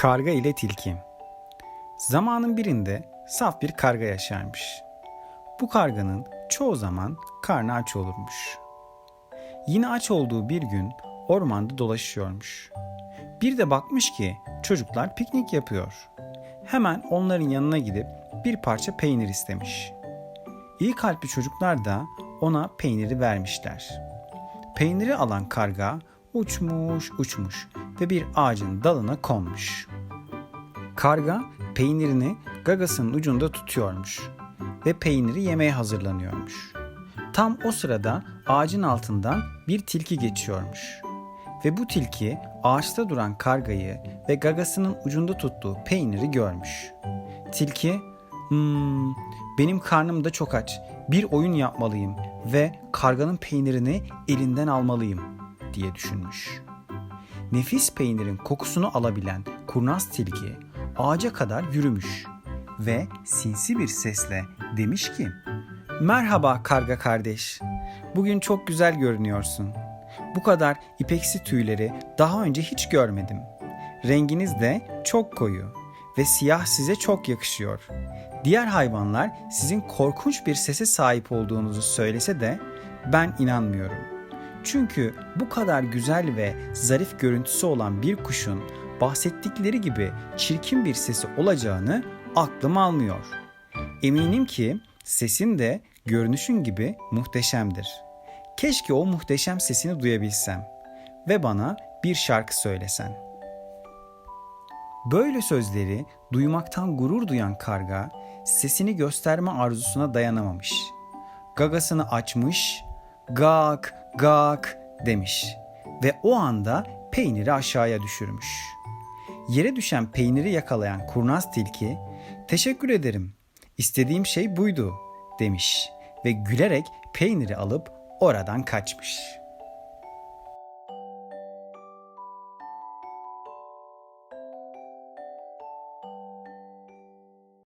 Karga ile tilki. Zamanın birinde saf bir karga yaşarmış. Bu karganın çoğu zaman karnı aç olurmuş. Yine aç olduğu bir gün ormanda dolaşıyormuş. Bir de bakmış ki çocuklar piknik yapıyor. Hemen onların yanına gidip bir parça peynir istemiş. İyi kalpli çocuklar da ona peyniri vermişler. Peyniri alan karga uçmuş uçmuş ve bir ağacın dalına konmuş. Karga peynirini gagasının ucunda tutuyormuş ve peyniri yemeye hazırlanıyormuş. Tam o sırada ağacın altından bir tilki geçiyormuş. Ve bu tilki ağaçta duran kargayı ve gagasının ucunda tuttuğu peyniri görmüş. Tilki, "Hmm, benim karnım da çok aç. Bir oyun yapmalıyım ve karganın peynirini elinden almalıyım." diye düşünmüş. Nefis peynirin kokusunu alabilen kurnaz tilki ağaca kadar yürümüş ve sinsi bir sesle demiş ki Merhaba karga kardeş. Bugün çok güzel görünüyorsun. Bu kadar ipeksi tüyleri daha önce hiç görmedim. Renginiz de çok koyu ve siyah size çok yakışıyor. Diğer hayvanlar sizin korkunç bir sese sahip olduğunuzu söylese de ben inanmıyorum. Çünkü bu kadar güzel ve zarif görüntüsü olan bir kuşun bahsettikleri gibi çirkin bir sesi olacağını aklım almıyor. Eminim ki sesin de görünüşün gibi muhteşemdir. Keşke o muhteşem sesini duyabilsem ve bana bir şarkı söylesen. Böyle sözleri duymaktan gurur duyan karga sesini gösterme arzusuna dayanamamış. Gagasını açmış, gak gak demiş ve o anda peyniri aşağıya düşürmüş. Yere düşen peyniri yakalayan kurnaz tilki, "Teşekkür ederim. İstediğim şey buydu." demiş ve gülerek peyniri alıp oradan kaçmış.